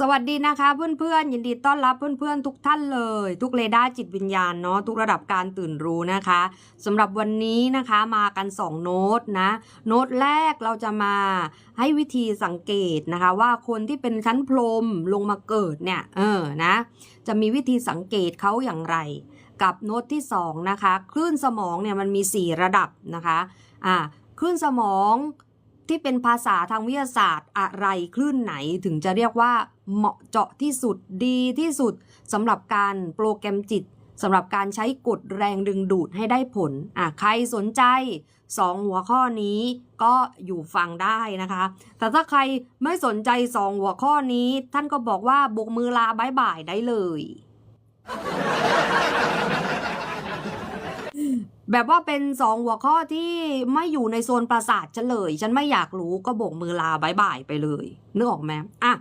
สวัสดีนะคะเพื่อนๆยินดีต้อนรับเพื่อนๆทุกท่านเลย ทุกเรดาร์จิตวิญญาณเนาะทุกระดับการตื่นรู้นะคะสำหรับวันนี้นะคะมากัน 2 โน้ตนะโน้ตแรกเราจะมาให้วิธีสังเกตนะคะ ว่าคนที่เป็นชั้นพรมลงมาเกิดเนี่ยเออนะจะมีวิธีสังเกตเขาอย่างไร กับโน้ตที่ 2 นะคะ คลื่นสมองเนี่ยมันมี 4 ระดับนะคะอ่าคลื่นสมอง ที่เป็นภาษาทางวิทยาศาสตร์อะไรคลื่นไหนถึงจะเรียกว่าเหมาะเจาะที่สุดดีที่สุดสำหรับการโปรแกรมจิตสำหรับการใช้กดแรงดึงดูดให้ได้ผลอะใครสนใจ 2 หัวข้อนี้ก็อยู่ฟังได้นะคะ แต่ถ้าใครไม่สนใจ 2 หัวข้อนี้ ท่านก็บอกว่าบกมือลาบายบายได้เลย แบบว่าเป็นสองหัวข้อที่ไม่อยู่ในโซนประสาทฉันเลย ฉันไม่อยากรู้ก็โบกมือลาบายบายไปเลยนึกออกไหมอะ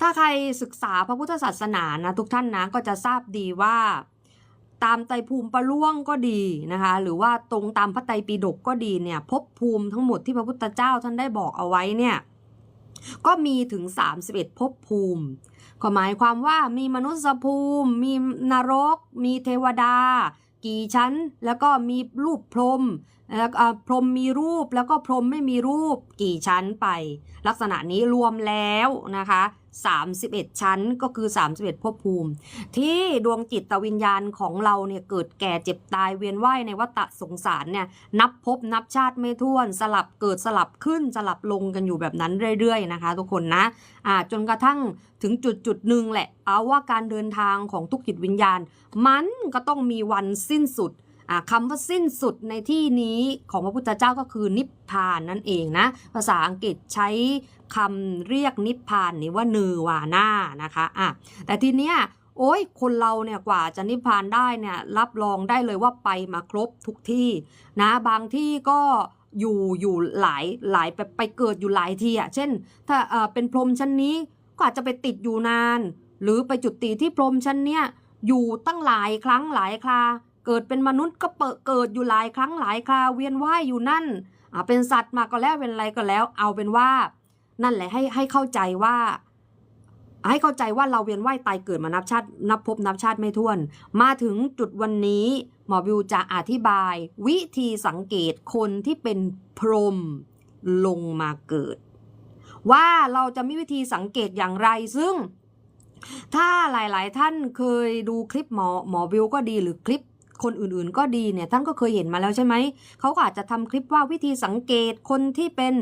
ถ้าใครศึกษาพระพุทธศาสนานะทุกท่านนะก็จะทราบดีว่า ตามไตภูมิประล่วงก็ดีนะคะ หรือว่าตรงตามพระไตรปิฎกก็ดีเนี่ยภพภูมิทั้งหมดที่พระพุทธเจ้าท่านได้บอกเอาไว้เนี่ยก็มีถึง 31ภพภูมิก็หมายความว่ามีมนุษยภูมิ มีนรก มีเทวดา กี่ชั้น แล้วก็มีรูปพรมแล้วพรมมีรูปแล้วก็พรมไม่มีรูปกี่ชั้นไป ลักษณะนี้รวมแล้วนะคะ 31 ชั้นก็คือ 31ภพภูมิ ที่ดวงจิตวิญญาณของเราเนี่ยเกิดแก่เจ็บตายเวียนว่ายในวัฏสงสารเนี่ยนับภพนับชาติไม่ถ้วน สลับเกิดสลับขึ้นสลับลงกันอยู่แบบนั้นเรื่อยๆนะคะ ทุกคนนะอ่าจนกระทั่งถึงจุดจุดๆหนึ่งแหละ เอาว่าการเดินทางของทุกจิตวิญญาณ มันก็ต้องมีวันสิ้นสุด คำว่าสิ้นสุดในที่นี้ของพระพุทธเจ้าก็คือนิพพานนั่นเองนะ ภาษาอังกฤษใช้คำเรียกนิพพานนี่ว่าเนวาน่านะคะอะแต่ทีเนี้ยโอ้ยคนเราเนี่ยกว่าจะนิพพานได้เนี่ยรับรองได้เลยว่าไปมาครบทุกที่นะบางที่ก็อยู่อยู่หลายหลายไปไปเกิดอยู่หลายที่อะเช่น ถ้าเป็นพรหมชั้นนี้ก็อาจจะไปติดอยู่นาน หรือไปจุดติที่พรหมชั้นเนี้ยอยู่ตั้งหลายครั้งหลายครา เกิดเป็นมนุษย์ก็เปิดเกิดอยู่หลายครั้งหลายคราเวียนว่ายอยู่นั่นเป็นสัตว์มาก็แล้วเป็นอะไรก็แล้ว เอาเป็นว่า นั่นแหละให้ให้เข้าใจว่า ให้เข้าใจว่าเราเวียนว่ายตายเกิดมานับชาตินับภพนับชาติไม่ถ้วน มาถึงจุดวันนี้หมอบิวจะอธิบาย วิธีสังเกตคนที่เป็นพรหมลงมาเกิด ว่าเราจะมีวิธีสังเกตอย่างไรซึ่ง ถ้าหลายๆ ท่านเคยดูคลิปหมอหมอบิวก็ดีหรือคลิป คนอื่นๆ ก็ดีเนี่ยท่านก็เคยเห็นมาแล้วใช่ไหมเขาก็อาจจะทำคลิปว่าวิธีสังเกตคนที่เป็น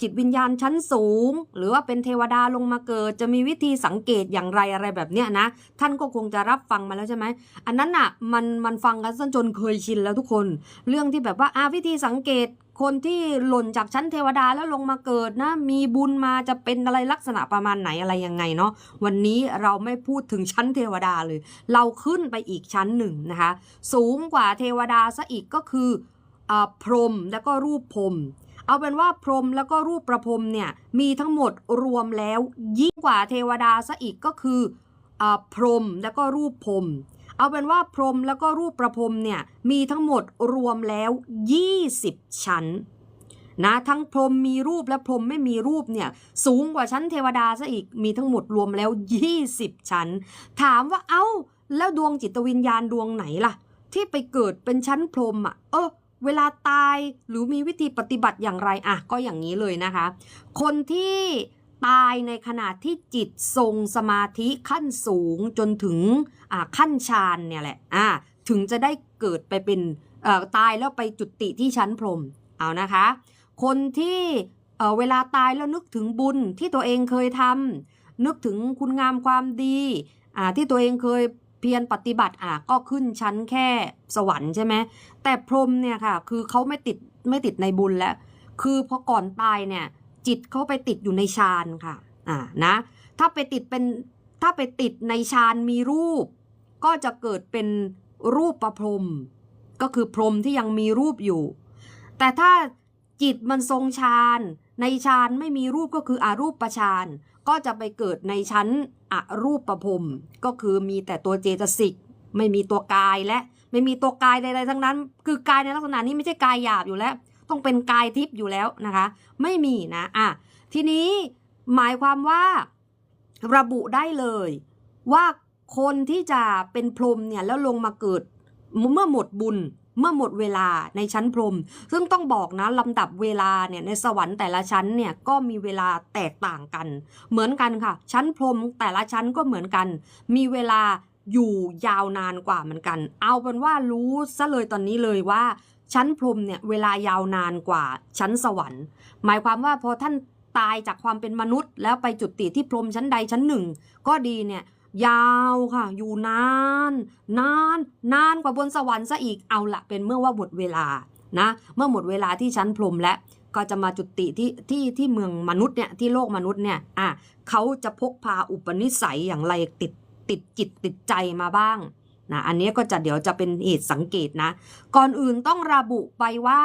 จิตวิญญาณชั้นสูง หรือว่าเป็นเทวดาลงมาเกิด จะมีวิธีสังเกตอย่างไรอะไรแบบเนี้ยนะ ท่านก็คงจะรับฟังมาแล้วใช่ไหม อันนั้นอะมันมันฟังกันจนเคยชินแล้วทุกคน เรื่องที่แบบว่าอาวิธีสังเกตคนที่หล่นจากชั้นเทวดาแล้วลงมาเกิดนะ มีบุญมาจะเป็นอะไรลักษณะประมาณไหนอะไรยังไงเนาะวันนี้เราไม่พูดถึงชั้นเทวดาเลย เราขึ้นไปอีกชั้นหนึ่งนะคะ สูงกว่าเทวดาซะอีกก็คืออ่าพรหมแล้วก็รูปพรหม เอาเป็นว่าพรหมแล้วก็รูปประพรมเนี่ยมีทั้งหมดรวมแล้ว ยิ่งกว่าเทวดาซะอีกก็คืออพรหมแล้วก็รูปพรหมเอาเป็นว่าพรหมแล้วก็รูปประพรมเนี่ยมีทั้งหมดรวมแล้ว 20 ชั้นนะทั้งพรหมมีรูปและพรหมไม่มีรูปเนี่ยสูงกว่าชั้นเทวดาซะอีกมีทั้งหมดรวมแล้ว 20 ชั้น ถามว่าเอ้า แล้วดวงจิตวิญญาณดวงไหนล่ะ ที่ไปเกิดเป็นชั้นพรหมอะเออ เวลาตายหรือมีวิธีปฏิบัติอย่างไรอะก็อย่างนี้เลยนะคะ คนที่ตายในขณะที่จิตทรงสมาธิขั้นสูงจนถึงขั้นฌานเนี่ยแหละอ่าถึงจะได้เกิดไปเป็นตายแล้วไปจุติที่ชั้นพรหมเอานะคะ คนที่เวลาตายแล้วนึกถึงบุญที่ตัวเองเคยทำนึกถึงคุณงามความดีที่ตัวเองเคย เพียรปฏิบัติอะก็ขึ้นชั้นแค่สวรรค์ใช่ไหมแต่พรหมเนี่ยค่ะ คือเขาไม่ติดไม่ติดในบุญแล้ว คือพอก่อนตายเนี่ย จิตเขาไปติดอยู่ในฌานค่ะอ่านะถ้าไปติดเป็นถ้าไปติดในฌานมีรูป ก็จะเกิดเป็นรูปประพรมก็คือพรหมที่ยังมีรูปอยู่ แต่ถ้าจิตมันทรงฌาน ในฌานไม่มีรูปก็คืออารูปฌานก็จะไปเกิดในชั้นอรูปประพรมก็คือมีแต่ตัวเจตสิก ไม่มีตัวกายและไม่มีตัวกายใดๆทั้งนั้น คือกายในลักษณะนี้ไม่ใช่กายหยาบอยู่แล้ว ต้องเป็นกายทิพย์อยู่แล้วนะคะ ไม่มีนะอะทีนี้หมายความว่าระบุได้เลย ว่าคนที่จะเป็นพรหมเนี่ยแล้วลงมาเกิดเมื่อหมดบุญ เมื่อหมดเวลาในชั้นพรม ซึ่งต้องบอกนะลำดับเวลาเนี่ยในสวรรค์แต่ละชั้นเนี่ยก็มีเวลาแตกต่างกัน เหมือนกันค่ะ ชั้นพรมแต่ละชั้นก็เหมือนกัน มีเวลาอยู่ยาวนานกว่าเหมือนกัน เอาเป็นว่ารู้ซะเลยตอนนี้เลยว่า ชั้นพรมเนี่ยเวลายาวนานกว่าชั้นสวรรค์ หมายความว่าพอท่านตายจากความเป็นมนุษย์ แล้วไปจุติที่พรมชั้นใดชั้นหนึ่ง ก็ดีเนี่ย ยาวค่ะ อยู่นาน นาน นานกว่าบนสวรรค์ซะอีกเอาละเป็นเมื่อว่าหมดเวลานะเมื่อหมดเวลาที่ชั้นพรมแล้วก็จะมาจุติที่ที่ที่เมืองมนุษย์เนี่ยที่โลกมนุษย์เนี่ยอะเขาจะพกพาอุปนิสัยอย่างไรติดติดจิตติดใจมาบ้างนะอันนี้ก็จะเดี๋ยวจะเป็นเหตุสังเกตนะ ก่อนอื่นต้องระบุไปว่า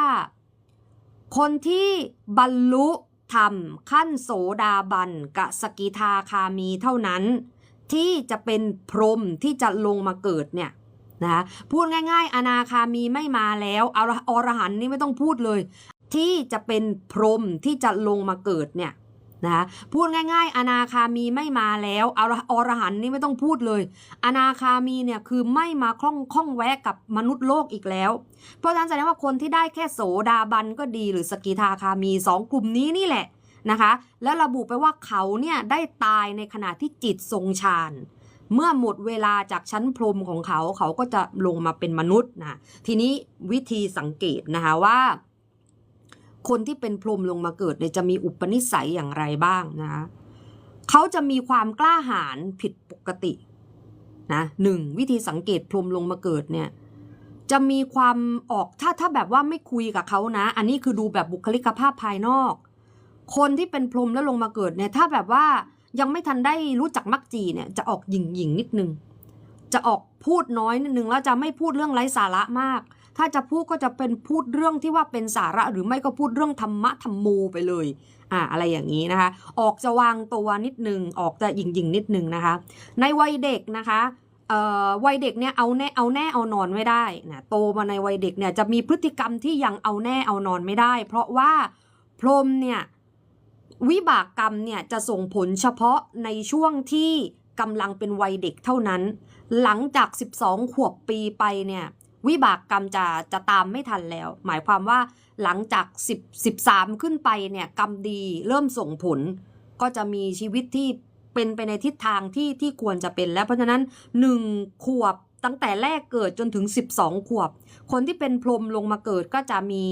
คนที่บรรลุธรรมขั้นโสดาบันกะสกิทาคามีเท่านั้น ที่จะเป็นพรหมที่จะลงมาเกิดเนี่ยนะคะพูดง่าย ๆ อนาคามีไม่มาแล้วอรอรหันนี่ไม่ต้องพูดเลย ที่จะเป็นพรหมที่จะลงมาเกิดเนี่ยนะคะพูดง่าย ๆ อนาคามีไม่มาแล้วอรอรหันนี่ไม่ต้องพูดเลย อนาคามีเนี่ยคือไม่มาคล่องข้องแวะกับมนุษย์โลกอีกแล้ว เพราะฉะนั้นแสดงว่าคนที่ได้แค่โสดาบันก็ดีหรือสกิทาคามีสองกลุ่มนี้นี่แหละ นะคะ แล้วระบุไปว่าเขาเนี่ยได้ตายในขณะที่จิตทรงฌานเมื่อหมดเวลาจากชั้นพรหมของเขา เขาก็จะลงมาเป็นมนุษย์นะ ทีนี้วิธีสังเกตนะคะว่า คนที่เป็นพรหมลงมาเกิดเนี่ยจะมีอุปนิสัยอย่างไรบ้างนะคะเขาจะมีความกล้าหาญผิดปกตินะหนึ่งวิธีสังเกตพรหมลงมาเกิดเนี่ยจะมีความออกถ้าถ้าแบบว่าไม่คุยกับเขานะ อันนี้คือดูแบบบุคลิกภาพภายนอก คนที่เป็นพรมแล้วลงมาเกิดเนี่ยถ้าแบบว่ายังไม่ทันได้รู้จักมักจีเนี่ยจะออกหยิ่งหยิ่งนิดนึง จะออกพูดน้อยนิดนึงแล้วจะไม่พูดเรื่องไร้สาระมาก ถ้าจะพูดก็จะเป็นพูดเรื่องที่ว่าเป็นสาระหรือไม่ก็พูดเรื่องธรรมะธรรมโมไปเลย อ่าอะไรอย่างนี้นะคะ ออกจะวางตัวนิดนึง ออกจะหยิ่งหยิ่งนิดนึงนะคะ ในวัยเด็กนะคะเอ่อวัยเด็กเนี่ยเอาแน่เอาแน่เอานอนไม่ได้นะโตมาในวัยเด็กเนี่ยจะมีพฤติกรรมที่ยังเอาแน่เอานอนไม่ได้ เพราะว่าพรมเนี่ย วิบากกรรมเนี่ยจะส่งผลเฉพาะในช่วงที่กำลังเป็นวัยเด็กเท่านั้น หลังจาก 12 ขวบปีไปเนี่ยวิบากกรรมจะจะตามไม่ทันแล้ว หมายความว่าหลังจาก 10 13 ขึ้นไปเนี่ยกรรมดีเริ่มส่งผล ก็จะมีชีวิตที่เป็นไปในทิศทางที่ที่ควรจะเป็นแล้ว เพราะฉะนั้น 1 ขวบตั้งแต่แรกเกิดจนถึง 12 ขวบ คนที่เป็นพรหมลงมาเกิดก็จะมี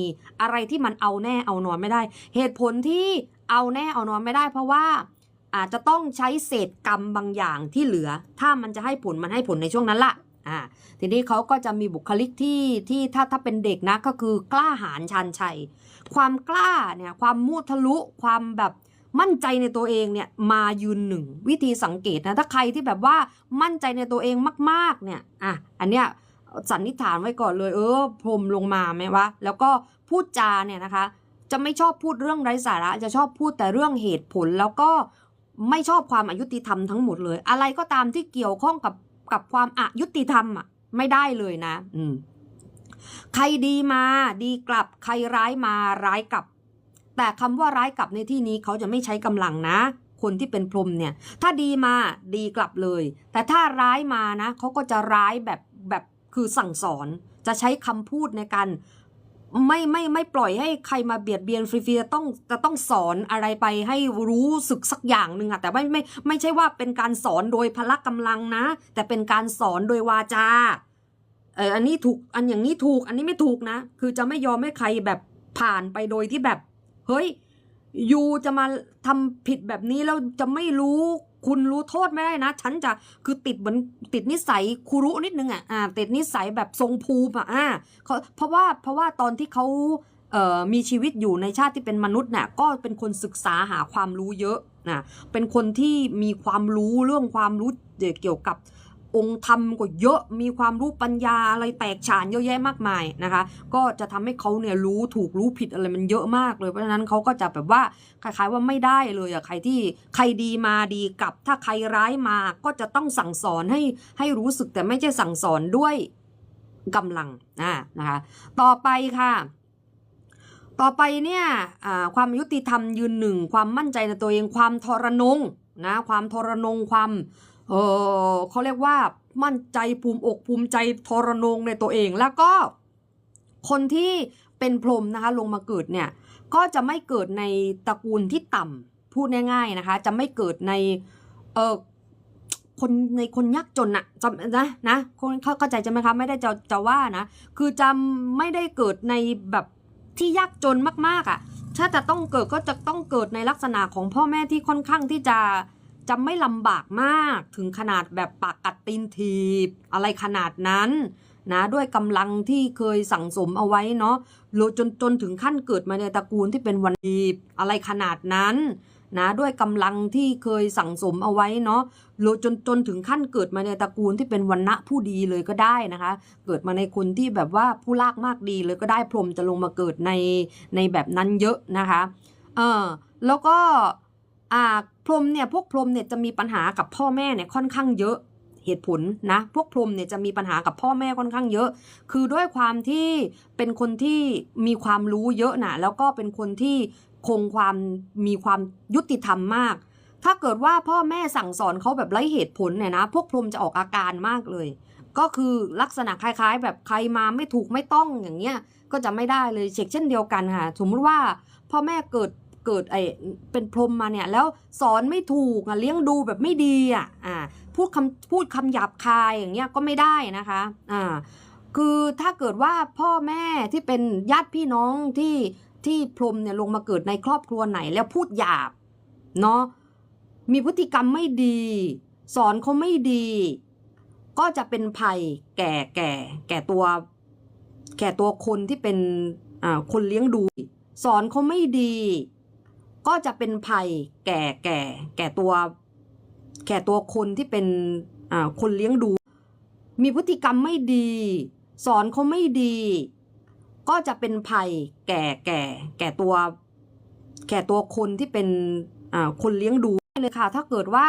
อะไรที่มันเอาแน่เอานอนไม่ได้ เหตุผลที่ เอาแน่เอานอนไม่ได้เพราะว่าอาจจะต้องใช้เศษกรรมบางอย่างที่เหลือ ถ้ามันจะให้ผลมันให้ผลในช่วงนั้นละอ่าทีนี้เขาก็จะมีบุคลิกที่ที่ถ้าถ้าเป็นเด็กนะก็คือกล้าหาญชันชัย ความกล้าเนี่ยความมุทะลุความแบบมั่นใจในตัวเองเนี่ยมายืนหนึ่งวิธีสังเกตนะถ้าใครที่แบบว่ามั่นใจในตัวเองมากๆเนี่ยอะอันเนี้ยสันนิษฐานไว้ก่อนเลย เออพรมลงมาไหมวะแล้วก็พูดจาเนี่ยนะคะ จะไม่ชอบพูดเรื่องไร้สาระ จะชอบพูดแต่เรื่องเหตุผล แล้วก็ไม่ชอบความอายุติธรรมทั้งหมดเลย อะไรก็ตามที่เกี่ยวข้องกับกับความอายุติธรรมอะไม่ได้เลยนะ อืมใครดีมาดีกลับ ใครร้ายมาร้ายกลับ แต่คำว่าร้ายกลับในที่นี้เขาจะไม่ใช้กำลังนะ คนที่เป็นพรมเนี่ย ถ้าดีมาดีกลับเลย แต่ถ้าร้ายมานะเขาก็จะร้ายแบบแบบคือสั่งสอน จะใช้คำพูดในการ ไม่ไม่ไม่ปล่อยให้ใครมาเบียดเบียนฟรีๆจะต้องจะต้องสอนอะไรไปให้รู้สึกสักอย่างหนึ่งอะแต่ไม่ไม่ไม่ใช่ว่าเป็นการสอนโดยพละกำลังนะ แต่เป็นการสอนโดยวาจาเอออันนี้ถูกอันอย่างนี้ถูก อันนี้ไม่ถูกนะ คือจะไม่ยอมให้ใครแบบผ่านไปโดยที่แบบ เฮ้ยยูจะมาทำผิดแบบนี้แล้วจะไม่รู้ คุณรู้โทษไม่ได้นะ ฉันจะคือติดเหมือนติดนิสัยครูรุนิดนึงอะอ่าติดนิสัยแบบทรงภูมิอะอ่าเขาเพราะว่าเพราะว่าตอนที่เขาเอ่อมีชีวิตอยู่ในชาติที่เป็นมนุษย์เนี่ยก็เป็นคนศึกษาหาความรู้เยอะนะเป็นคนที่มีความรู้เรื่องความรู้เกี่ยวกับ องค์ธรรมก็เยอะมีความรู้ปัญญาอะไรแตกฉานเยอะแยะมากมายนะคะ ก็จะทำให้เขาเนี่ยรู้ถูกรู้ผิดอะไรมันเยอะมากเลยเพราะฉะนั้นเขาก็จะแบบว่าคล้ายๆว่าไม่ได้เลยอะใครที่ใครดีมาดีกลับถ้าใครร้ายมาก็จะต้องสั่งสอนให้ให้รู้สึกแต่ไม่ใช่สั่งสอนด้วยกำลังอ่านะคะ ต่อไปค่ะ ต่อไปเนี่ยความยุติธรรมยืนหนึ่ง ความมั่นใจในตัวเองความทรนงนะความทรนงความ เออเขาเรียกว่ามั่นใจภูมิอกภูมิใจทรนงในตัวเอง แล้วก็คนที่เป็นพรหมนะคะลงมาเกิดเนี่ยก็จะไม่เกิดในตระกูลที่ต่ำพูดง่ายๆนะคะ จะไม่เกิดในเออคนในคนยากจนอะจะนะนะคนเข้าใจใช่ไหมคะไม่ได้จะจะว่านะคือจะไม่ได้เกิดในแบบที่ยากจนมากๆอะถ้าจะต้องเกิดก็จะต้องเกิดในลักษณะของพ่อแม่ที่ค่อนข้างที่จะ จะไม่ลำบากมากถึงขนาดแบบปากกัดตีนทีบ อะไรขนาดนั้นนะด้วยกำลังที่เคยสั่งสมเอาไว้เนาะโลจนจนถึงขั้นเกิดมาในตระกูลที่เป็นวันดีอะไรขนาดนั้นนะด้วยกำลังที่เคยสั่งสมเอาไว้เนาะโลจนจนถึงขั้นเกิดมาในตระกูลที่เป็นวันณะผู้ดีเลยก็ได้นะคะ เกิดมาในคนที่แบบว่าผู้ลากมากดีเลยก็ได้พรมจะลงมาเกิดในในแบบนั้นเยอะนะคะเออแล้วก็ อ่าพรมเนี่ยพวกพรมเนี่ยจะมีปัญหากับพ่อแม่เนี่ยค่อนข้างเยอะเหตุผลนะพวกพรมเนี่ยจะมีปัญหากับพ่อแม่ค่อนข้างเยอะ คือด้วยความที่เป็นคนที่มีความรู้เยอะนะแล้วก็เป็นคนที่คงความมีความยุติธรรมมาก ถ้าเกิดว่าพ่อแม่สั่งสอนเขาแบบไร้เหตุผลเนี่ยนะ พวกพรมจะออกอาการมากเลย ก็คือลักษณะคล้ายๆ แบบใครมาไม่ถูกไม่ต้องอย่างเงี้ยก็จะไม่ได้เลยเช็คเช่นเดียวกันค่ะสมมติว่าพ่อแม่เกิด เกิดไอเป็นพรหมมาเนี่ยแล้วสอนไม่ถูกอะเลี้ยงดูแบบไม่ดีอะอ่าพูดคำพูดคำหยาบคายอย่างเงี้ยก็ไม่ได้นะคะอ่าคือถ้าเกิดว่าพ่อแม่ที่เป็นญาติพี่น้องที่ที่พรหมเนี่ยลงมาเกิดในครอบครัวไหนแล้วพูดหยาบเนาะมีพฤติกรรมไม่ดี สอนเขาไม่ดี ก็จะเป็นภัยแก่แก่แก่ตัว แก่ตัวคนที่เป็นอ่าคนเลี้ยงดู สอนเขาไม่ดี ก็จะเป็นภัยแก่แก่แก่ตัว แก่ตัวคนที่เป็นอ่าคนเลี้ยงดู มีพฤติกรรมไม่ดี สอนเขาไม่ดี ก็จะเป็นภัยแก่แก่แก่ตัว แก่ตัวคนที่เป็นอ่าคนเลี้ยงดูเลยค่ะ ถ้าเกิดว่า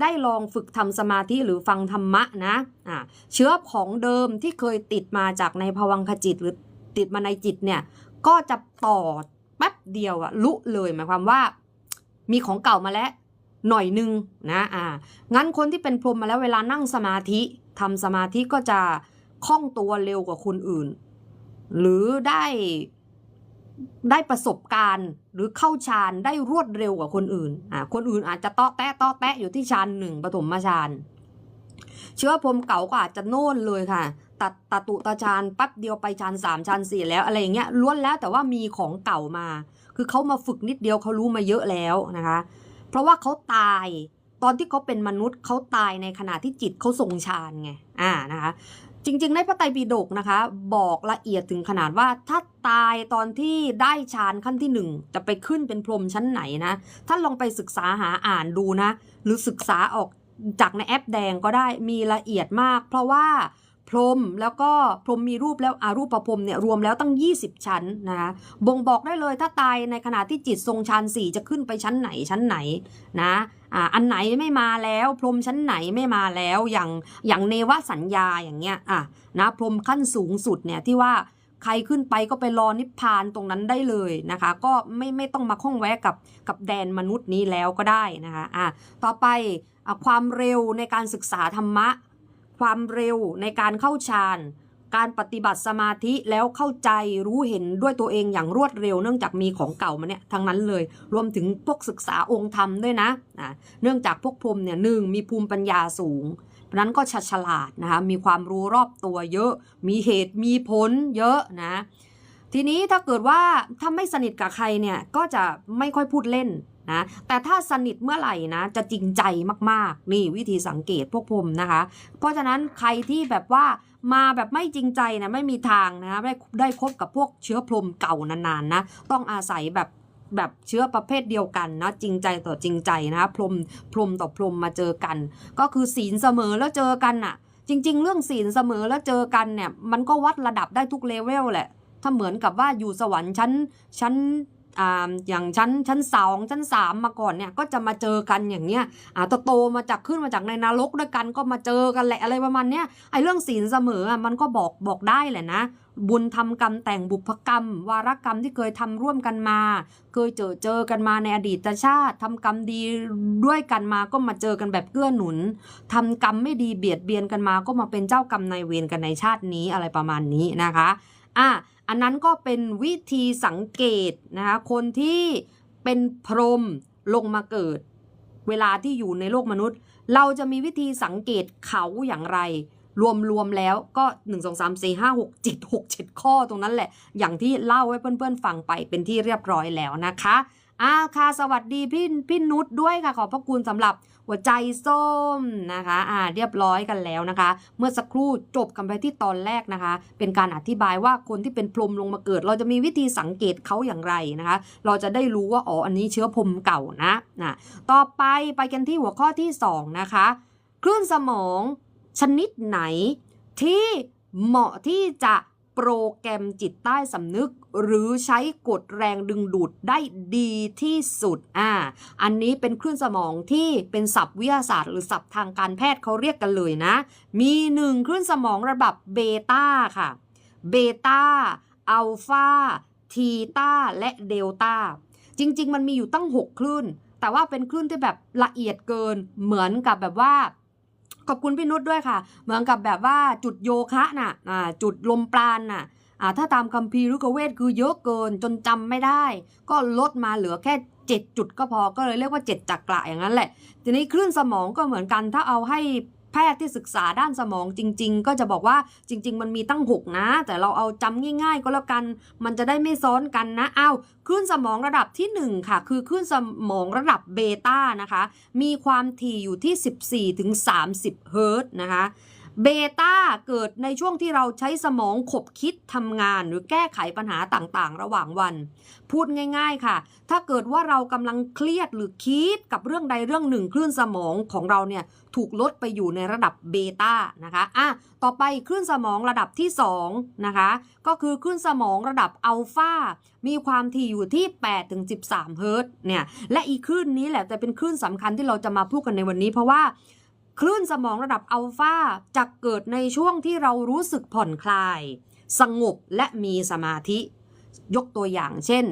ได้ลองฝึกทำสมาธิหรือฟังธรรมะนะอ่าเชื้อของเดิมที่เคยติดมาจากในภวังคจิตหรือติดมาในจิตเนี่ย ก็จะต่อ แป๊บเดียวอะลุเลยหมายความว่า มีของเก่ามาแล้ว หน่อยนึงนะอ่างั้นคนที่เป็นพรหมมาแล้วเวลานั่งสมาธิทำสมาธิก็จะคล่องตัวเร็วกว่าคนอื่น หรือได้ได้ประสบการณ์หรือเข้าฌานได้รวดเร็วกว่าคนอื่นอ่าคนอื่นอาจจะเตาะแตะเตาะแตะอยู่ที่ฌานหนึ่งปฐมฌานเชื้อพรหมเก่าก็อาจจะโน่นเลยค่ะ ตัดตตุตาฌานปั๊บเดียวไปฌานสามฌานสี่แล้วอะไรอย่างเงี้ยล้วนแล้วแต่ว่ามีของเก่ามา คือเขามาฝึกนิดเดียวเขารู้มาเยอะแล้วนะคะ เพราะว่าเขาตายตอนที่เขาเป็นมนุษย์เขาตายในขณะที่จิตเขาทรงฌานไงอ่านะคะ จริง ๆ ในพระไตรปิฎกนะคะ บอกละเอียดถึงขนาดว่าถ้าตายตอนที่ได้ฌานขั้นที่หนึ่งจะไปขึ้นเป็นพรหมชั้นไหนนะท่านลองไปศึกษาหาอ่านดูนะ หรือศึกษาออกจากในแอปแดงก็ได้มีละเอียดมาก เพราะว่า พรมแล้วก็พรมมีรูปแล้วอารูปประพรมเนี่ยรวมแล้วตั้ง 20 ชั้นนะคะบ่งบอกได้เลยถ้าตายในขณะที่จิตทรงฌานสี่จะขึ้นไปชั้นไหนชั้นไหนนะอ่าอันไหนไม่มาแล้ว พรมชั้นไหนไม่มาแล้วอย่างอย่างเนวสัญญาอย่างเงี้ยอะนะพรมขั้นสูงสุดเนี่ยที่ว่าใครขึ้นไปก็ไปรอนิพพานตรงนั้นได้เลยนะคะ ก็ไม่ไม่ต้องมาข้องแวะกับกับแดนมนุษย์นี้แล้วก็ได้นะคะอะต่อไปอความเร็วในการศึกษาธรรมะ ความเร็วในการเข้าฌาน การปฏิบัติสมาธิแล้วเข้าใจรู้เห็นด้วยตัวเองอย่างรวดเร็ว เนื่องจากมีของเก่ามาเนี่ยทั้งนั้นเลย รวมถึงพวกศึกษาองค์ธรรมด้วยนะอะเนื่องจากพวกพรมเนี่ยหนึ่งมีภูมิปัญญาสูงนั้นก็ฉลาดนะคะมีความรู้รอบตัวเยอะ มีเหตุมีผลเยอะนะทีนี้ถ้าเกิดว่าถ้าไม่สนิทกับใครเนี่ยก็จะไม่ค่อยพูดเล่น นะแต่ถ้าสนิทเมื่อไหร่นะจะจริงใจมากๆ นี่วิธีสังเกตพวกผมนะคะ เพราะฉะนั้นใครที่แบบว่ามาแบบไม่จริงใจนะไม่มีทางนะคะได้ได้คบกับพวกเชื้อพรมเก่านานๆนะต้องอาศัยแบบแบบเชื้อประเภทเดียวกันนะจริงใจต่อจริงใจนะพรมพรมต่อพรมมาเจอกัน ก็คือศีลเสมอแล้วเจอกันน่ะ จริง ๆ เรื่องศีลเสมอแล้วเจอกันเนี่ยมันก็วัดระดับได้ทุกเลเวลแหละถ้าเหมือนกับว่าอยู่สวรรค์ชั้นชั้น อย่างชั้นชั้นสองชั้นสามมาก่อนเนี่ยก็จะมาเจอกันอย่างเนี้ยอ่าโตมาจากขึ้นมาจากในนรกด้วยกันก็มาเจอกันแหละอะไรประมาณเนี้ยไอ้เรื่องศีลเสมอมันก็บอกบอกได้แหละนะบุญทำกรรมแต่งบุพกรรม วารกรรมที่เคยทำร่วมกันมา เคยเจอเจอกันมาในอดีตชาติทำกรรมดีด้วยกันมาก็มาเจอกันแบบเกื้อหนุนทำกรรมไม่ดีเบียดเบียนกันมาก็มาเป็นเจ้ากรรมนายเวรกันในชาตินี้อะไรประมาณนี้นะคะอะ อันนั้นก็เป็นวิธีสังเกตนะคะคนที่เป็นพรหมลงมาเกิด เวลาที่อยู่ในโลกมนุษย์ เราจะมีวิธีสังเกตเขาอย่างไร รวมๆแล้วก็1 2 3 4 5 6 7 6 7ข้อตรงนั้นแหละ อย่างที่เล่าให้เพื่อนๆฟังไปเป็นที่เรียบร้อยแล้วนะคะอ้าวค่ะสวัสดีพี่พี่นุชด้วยค่ะขอบพระคุณสำหรับ หัวใจส้มนะคะอ่าเรียบร้อยกันแล้วนะคะ เมื่อสักครู่จบกันไปที่ตอนแรกนะคะ เป็นการอธิบายว่าคนที่เป็นพรมลงมาเกิด เราจะมีวิธีสังเกตเขาอย่างไรนะคะ เราจะได้รู้ว่าอ๋ออันนี้เชื้อพรมเก่านะนะต่อไปไปกันที่หัวข้อที่สองนะคะคลื่นสมองชนิดไหนที่เหมาะที่จะ โปรแกรมจิตใต้สำนึก หรือใช้กดแรงดึงดูดได้ดีที่สุด อ่า อันนี้เป็นคลื่นสมองที่เป็นศัพท์วิทยาศาสตร์ หรือศัพท์ทางการแพทย์เขาเรียกกันเลยนะ มีหนึ่งคลื่นสมองระดับเบต้าค่ะ เบต้า อัลฟา ทีต้า และเดลต้า จริง ๆ มันมีอยู่ตั้ง 6 คลื่น แต่ว่าเป็นคลื่นที่แบบละเอียดเกิน เหมือนกับแบบว่า ขอบคุณพี่นุชด้วยค่ะ เหมือนกับแบบว่าจุดโยคะน่ะอ่าจุดลมปราณน่ะอ่าถ้าตามคัมภีร์รุกเวทคือเยอะเกินจนจำไม่ได้ ก็ลดมาเหลือแค่7จุดก็พอก็เลยเรียกว่า 7จักระอย่างนั้นแหละ ทีนี้คลื่นสมองก็เหมือนกันถ้าเอาให้ แพทย์ที่ศึกษาด้านสมองจริง ๆ ก็จะบอกว่าจริง ๆ มันมีตั้ง 6 นะ แต่เราเอาจำง่าย ๆ ก็แล้วกัน มันจะได้ไม่ซ้อนกันนะอ้าวคลื่นสมองระดับที่ 1 ค่ะ คือคลื่นสมองระดับเบต้านะคะ มีความถี่อยู่ที่ 14ถึง30เฮิรตซ์นะคะ เบต้าเกิดในช่วงที่เราใช้สมองขบคิดทำงานหรือแก้ไขปัญหาต่างๆ ระหว่างวัน พูดง่าย ๆค่ะ ถ้าเกิดว่าเรากำลังเครียดหรือคิดกับเรื่องใดเรื่องหนึ่งคลื่นสมองของเราเนี่ยถูกลดไปอยู่ในระดับเบต้านะคะอะต่อไปคลื่นสมองระดับที่2นะคะก็คือคลื่นสมองระดับอัลฟามีความถี่อยู่ที่8ถึง13 เฮิรตซ์เนี่ยและอีกคลื่นนี้แหละจะเป็นคลื่นสำคัญที่เราจะมาพูดกันในวันนี้เพราะว่า คลื่นสมองระดับอัลฟาจะเกิดในช่วงที่เรารู้สึกผ่อนคลาย สงบและมีสมาธิ ยกตัวอย่างเช่น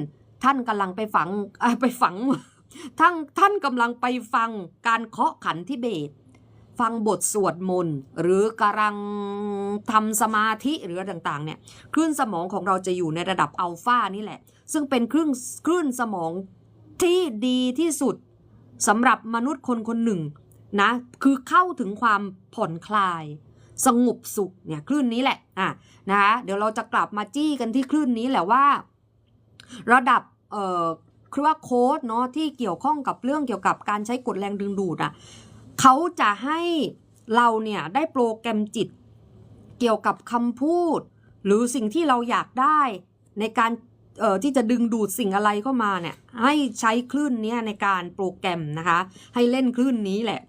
ท่านกำลังไปฝังไปฝังท่านท่านกำลังไปฟังการเคาะขันทิเบต ฟังบทสวดมนต์หรือกำลังทำสมาธิหรือต่างๆเนี่ยคลื่นสมองของเราจะอยู่ในระดับอัลฟานี่แหละ ซึ่งเป็นคลื่นคลื่นสมองที่ดีที่สุดสำหรับมนุษย์คนคนหนึ่ง นะคือเข้าถึงความผ่อนคลาย สงบสุขเนี่ยคลื่นนี้แหละอะนะคะเดี๋ยวเราจะกลับมาจี้กันที่คลื่นนี้แหละว่า ระดับเอ่อคือว่าโค้ดเนาะที่เกี่ยวข้องกับเรื่องเกี่ยวกับการใช้กดแรงดึงดูดอะเขาจะให้เราเนี่ยได้โปรแกรมจิต เกี่ยวกับคำพูด หรือสิ่งที่เราอยากได้ในการเอ่อที่จะดึงดูดสิ่งอะไรเข้ามาเนี่ยให้ใช้คลื่นเนี้ยในการโปรแกรมนะคะ ให้เล่นคลื่นนี้แหละ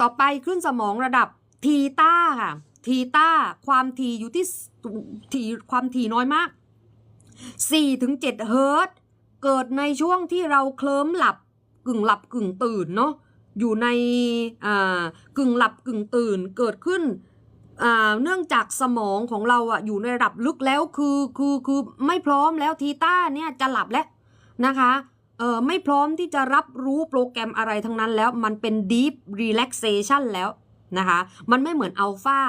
ต่อไปคลื่นสมองระดับทีต้าค่ะ ทีต้าความถี่อยู่ที่ถี่ความถี่น้อยมาก4-7ถึง7เฮิรตเกิดในช่วงที่เราเคลิ้มหลับกึ่งหลับกึ่งตื่นเนาะอยู่ในกึ่งหลับกึ่งตื่นเกิดขึ้นเนื่องจากสมองของเราอะอยู่ในระดับลึกแล้วคือคือคือไม่พร้อมแล้วทีต้าเนี่ยจะหลับแล้วนะคะ เออไม่พร้อมที่จะรับรู้โปรแกรมอะไรทั้งนั้นแล้วมันเป็น deep relaxation แล้วนะคะ มันไม่เหมือนอัลฟา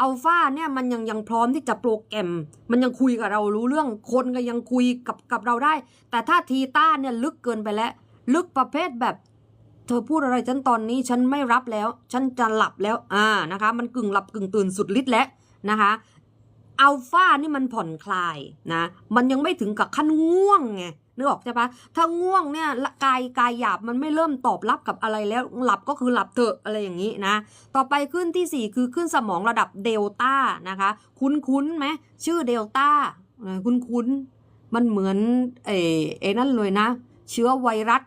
อัลฟาเนี่ยมันยังยังพร้อมที่จะโปรแกรม มันยังคุยกับเรารู้เรื่องคนก็ยังคุยกับกับเราได้ แต่ถ้าทีต้าเนี่ยลึกเกินไปแล้ว ลึกประเภทแบบ เธอพูดอะไรฉันตอนนี้ฉันไม่รับแล้ว ฉันจะหลับแล้วอ่านะคะ มันกึ่งหลับกึ่งตื่นสุดฤทธิ์แล้วนะคะอัลฟานี่มันผ่อนคลายนะ มันยังไม่ถึงกับขั้นง่วงไง นึกออกใช่ปะถ้าง่วงเนี่ยกายกายหยาบมันไม่เริ่มตอบรับกับอะไรแล้วหลับก็คือหลับเถอะอะไรอย่างนี้นะ ต่อไปขึ้นที่ 4 คือขึ้นสมองระดับเดลต้านะคะ คุ้นคุ้นๆไหมชื่อเดลต้าคุ้นคุ้นๆมันเหมือนเอเอนั่นเลยนะ เชื้อไวรัส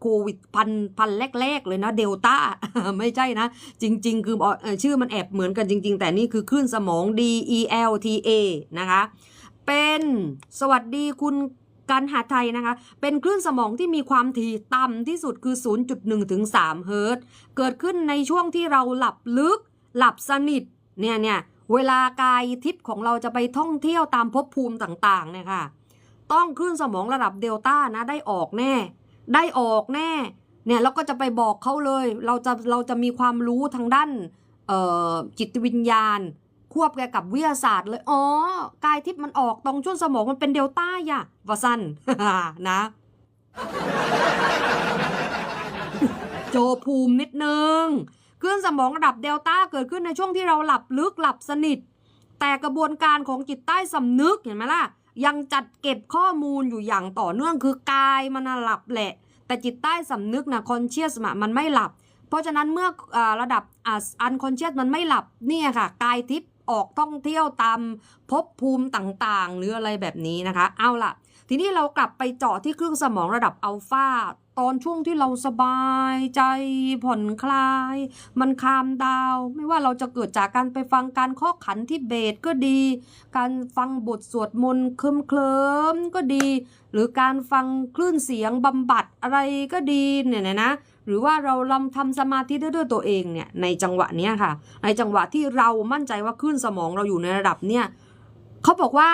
โควิดพันพันแรก ๆ เลยนะเดลต้าไม่ใช่นะ จริง ๆ คือเอ่อชื่อมันแอบเหมือนกันจริง ๆ แต่นี่คือคลื่นสมอง D E L T A นะคะ เป็นสวัสดีคุณ การหาไทยนะคะ เป็นคลื่นสมองที่มีความถี่ต่ำที่สุดคือ 0.1 ถึง 3 เฮิรตซ์เกิดขึ้นในช่วงที่เราหลับลึก หลับสนิทเนี่ยเนี่ยเวลากายทิพย์ของเราจะไปท่องเที่ยวตามภพภูมิต่างๆเนี่ยค่ะต้องคลื่นสมองระดับเดลต้านะได้ออกแน่ ได้ออกแน่เนี่ยแล้วก็จะไปบอกเขาเลย เราจะเราจะมีความรู้ทางด้านจิตวิญญาณ ควบแกกับวิทยาศาสตร์เลย อ๋อ กายทิพย์มันออกตรงช่วงสมองมันเป็นเดลต้าอย่ะวาสันนะ โจภูมินิดนึงคลื่นสมองระดับเดลต้าเกิดขึ้นในช่วงที่เราหลับลึกหลับสนิท แต่กระบวนการของจิตใต้สำนึกเห็นไหมล่ะ ยังจัดเก็บข้อมูลอยู่อย่างต่อเนื่องคือกายมันหลับแหละ แต่จิตใต้สำนึกนะคอนเชียสมันไม่หลับ เพราะฉะนั้นเมื่ออาระดับอันคอนเชียสมันไม่หลับเนี่ยค่ะ กายทิพย์ ออกท่องเที่ยวตามภพภูมิต่างๆ หรืออะไรแบบนี้นะคะ เอาล่ะ ทีนี้เรากลับไปเจาะที่เครื่องสมองระดับอัลฟาตอนช่วงที่เราสบายใจผ่อนคลาย มันคามดาว ไม่ว่าเราจะเกิดจากการไปฟังการข้อขันที่เบสก็ดี การฟังบทสวดมนต์เคลิมเคลิมก็ดี หรือการฟังคลื่นเสียงบำบัดอะไรก็ดีเนี่ยนะ หรือว่าเราลำทำสมาธิด้วยด้วยตัวเองเนี่ยในจังหวะเนี้ยค่ะ ในจังหวะที่เรามั่นใจว่าคลื่นสมองเราอยู่ในระดับเนี่ยเขาบอกว่า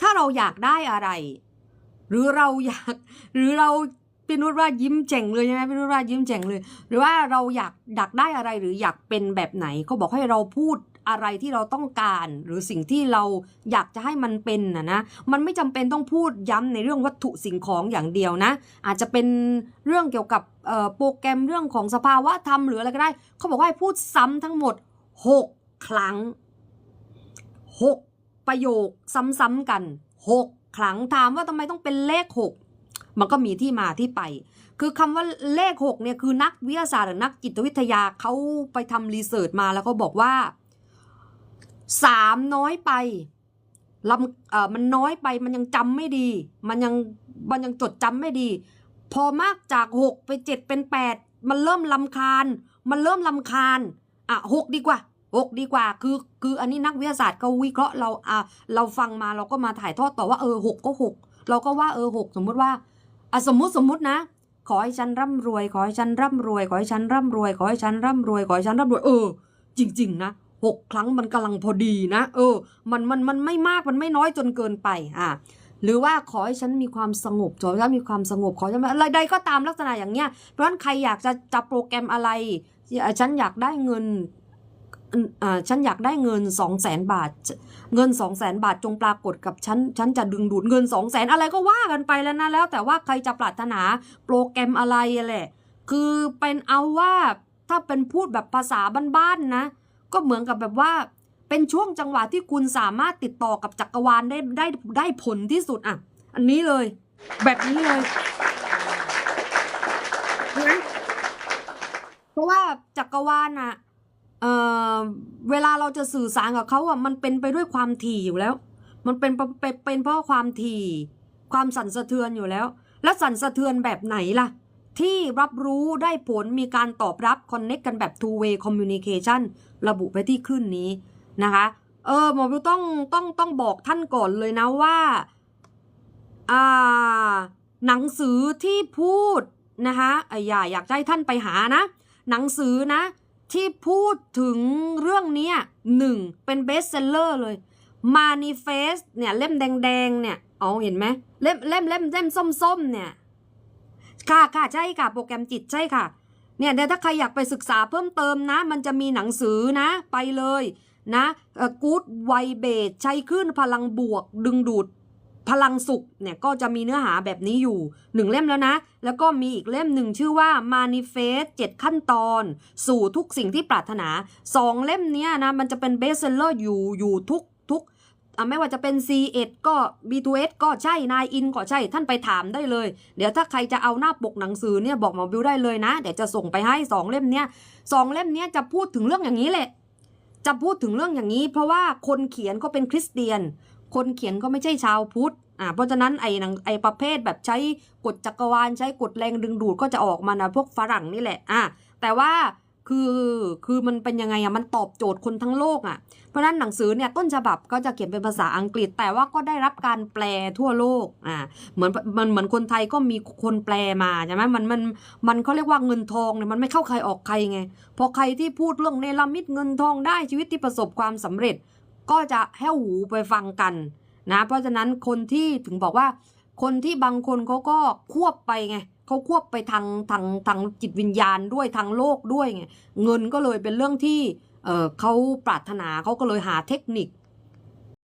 ถ้าเราอยากได้อะไร หรือเราอยาก หรือเราพี่นุชว่ายิ้มแจ่งเลยใช่ไหมพี่นุชว่ายิ้มแจ่งเลย หรือว่าเราอยากดักได้อะไรหรืออยากเป็นแบบไหนเขาบอกให้เราพูด อะไรที่เราต้องการ หรือสิ่งที่เราอยากจะให้มันเป็นนะนะมันไม่จำเป็นต้องพูดย้ำในเรื่องวัตถุสิ่งของอย่างเดียวนะ อาจจะเป็นเรื่องเกี่ยวกับโปรแกรมเรื่องของสภาวะธรรมหรืออะไรก็ได้ เขาบอกว่าให้พูดซ้ำทั้งหมด 6 ครั้ง 6 ประโยคซ้ำๆกัน 6 ครั้งถามว่าทำไมต้องเป็นเลข 6มันก็มีที่มาที่ไป คือคำว่าเลข 6 เนี่ย คือนักวิทยาศาสตร์หรือนักจิตวิทยาเขาไปทำรีเสิร์ชมาแล้วก็บอกว่า 3น้อยไปลำเอ่อมันน้อยไปมันยังจำไม่ดี มันยังมันยังจดจำไม่ดี พอมากจาก6ไป7เป็น8มันเริ่มลำคาญ มันเริ่มลำคาญอะหกดีกว่าหกดีกว่าคือคืออันนี้นักวิทยาศาสตร์ก็วิเคราะห์เราอะเราฟังมาเราก็มาถ่ายทอดต่อว่าเออหกก็หกเราก็ว่าเออหกสมมุติว่าอะสมมุติสมมุตินะ ขอให้ฉันร่ำรวย ขอให้ฉันร่ำรวย ขอให้ฉันร่ำรวย ขอให้ฉันร่ำรวยขอให้ฉันร่ำรวย เออ จริง ๆ นะ หกครั้งมันกำลังพอดีนะ เออ มันมันมันไม่มากมันไม่น้อยจนเกินไปอะหรือว่าขอให้ฉันมีความสงบขอให้ฉันมีความสงบขอให้อะไรใดก็ตามลักษณะอย่างเนี้ยเพราะฉะนั้นใครอยากจะจะโปรแกรมอะไร ฉันอยากได้เงินฉันอยากได้เงินสองแสนบาท เงินสองแสนบาทจงปรากฏกับฉัน ฉันจะดึงดูดเงินสองแสนอะไรก็ว่ากันไปแล้วนะแล้ว แต่ว่าใครจะปรารถนาโปรแกรมอะไรแหละ คือเป็นเอาว่าถ้าเป็นพูดแบบภาษาบ้านๆนะ ก็เหมือนกับแบบว่า เป็นช่วงจังหวะที่คุณสามารถติดต่อกับจักรวาลได้ได้ได้ผลที่สุดอะ อันนี้เลย แบบนี้เลยเพราะว่าจักรวาลน่ะเอ่อเวลาเราจะสื่อสารกับเขาอะมันเป็นไปด้วยความถี่อยู่แล้ว มันเป็นเป็นเป็นเป็นเพราะความถี่ ความสั่นสะเทือนอยู่แล้ว แล้วสั่นสะเทือนแบบไหนล่ะ ที่รับรู้ได้ผลมีการตอบรับคอนเน็กกันแบบ two way communication ระบุไปที่คลื่นนี้นะคะ เออหมอบิวต้องต้องต้องบอกท่านก่อนเลยนะว่าอ่าหนังสือที่พูดนะคะไอ้อย่าอยากให้ท่านไปหานะ หนังสือนะ ที่พูดถึงเรื่องนี้หนึ่งเป็นเบสเซลเลอร์เลย Manifest เนี่ยเล่มแดงๆเนี่ยเอาเห็นไหมเล่มเล่มเล่มเล่มส้มๆเนี่ย ค่ะค่ะใช่ค่ะ โปรแกรมจิตใช่ค่ะ เนี่ยถ้าใครอยากไปศึกษาเพิ่มเติมนะ มันจะมีหนังสือนะ ไปเลยนะกู๊ดไวเบทใช้คลื่นพลังบวก ดึงดูดพลังสุขเนี่ยก็จะมีเนื้อหาแบบนี้อยู่หนึ่งเล่มแล้วนะ แล้วก็มีอีกเล่มหนึ่งชื่อว่า Manifest 7 ขั้นตอน สู่ทุกสิ่งที่ปรารถนาสองเล่มเนี้ยนะมันจะเป็นเบสเซลเลอร์อยู่อยู่ทุก ไม่ว่าจะเป็น C1 ก็ B2S ก็ใช่นายอินก็ใช่ท่านไปถามได้เลย เดี๋ยวถ้าใครจะเอาหน้าปกหนังสือเนี่ยบอกหมอบิวได้เลยนะ เดี๋ยวจะส่งไปให้สองเล่มเนี้ยสองเล่มเนี้ยจะพูดถึงเรื่องอย่างนี้แหละ จะพูดถึงเรื่องอย่างนี้ เพราะว่าคนเขียนก็เป็นคริสเตียน คนเขียนก็ไม่ใช่ชาวพุทธอ่าเพราะฉะนั้นไอ้หนังไอ้ประเภทแบบใช้กฎจักรวาลใช้กฎแรงดึงดูดก็จะออกมานะพวกฝรั่งนี่แหละอ่าแต่ว่า คือคือมันเป็นยังไงอะมันตอบโจทย์คนทั้งโลกอะเพราะฉะนั้นหนังสือเนี่ยต้นฉบับก็จะเขียนเป็นภาษาอังกฤษ แต่ว่าก็ได้รับการแปลทั่วโลกอ่าเหมือนมันเหมือนคนไทยก็มีคนแปลมาใช่ไหมมันมันมันเขาเรียกว่าเงินทองเนี่ยมันไม่เข้าใครออกใครไงพอใครที่พูดเรื่องเนรมิตเงินทองได้ชีวิตที่ประสบความสำเร็จ ก็จะแห้วหูไปฟังกันนะเพราะฉะนั้นคนที่ถึงบอกว่า คนที่บางคนเขาก็ควบไปไง เขาควบไปทางทางทางจิตวิญญาณด้วยทางโลกด้วยไงเงินก็เลยเป็นเรื่องที่เเขาปรารถนาเขาก็เลยหาเทคนิค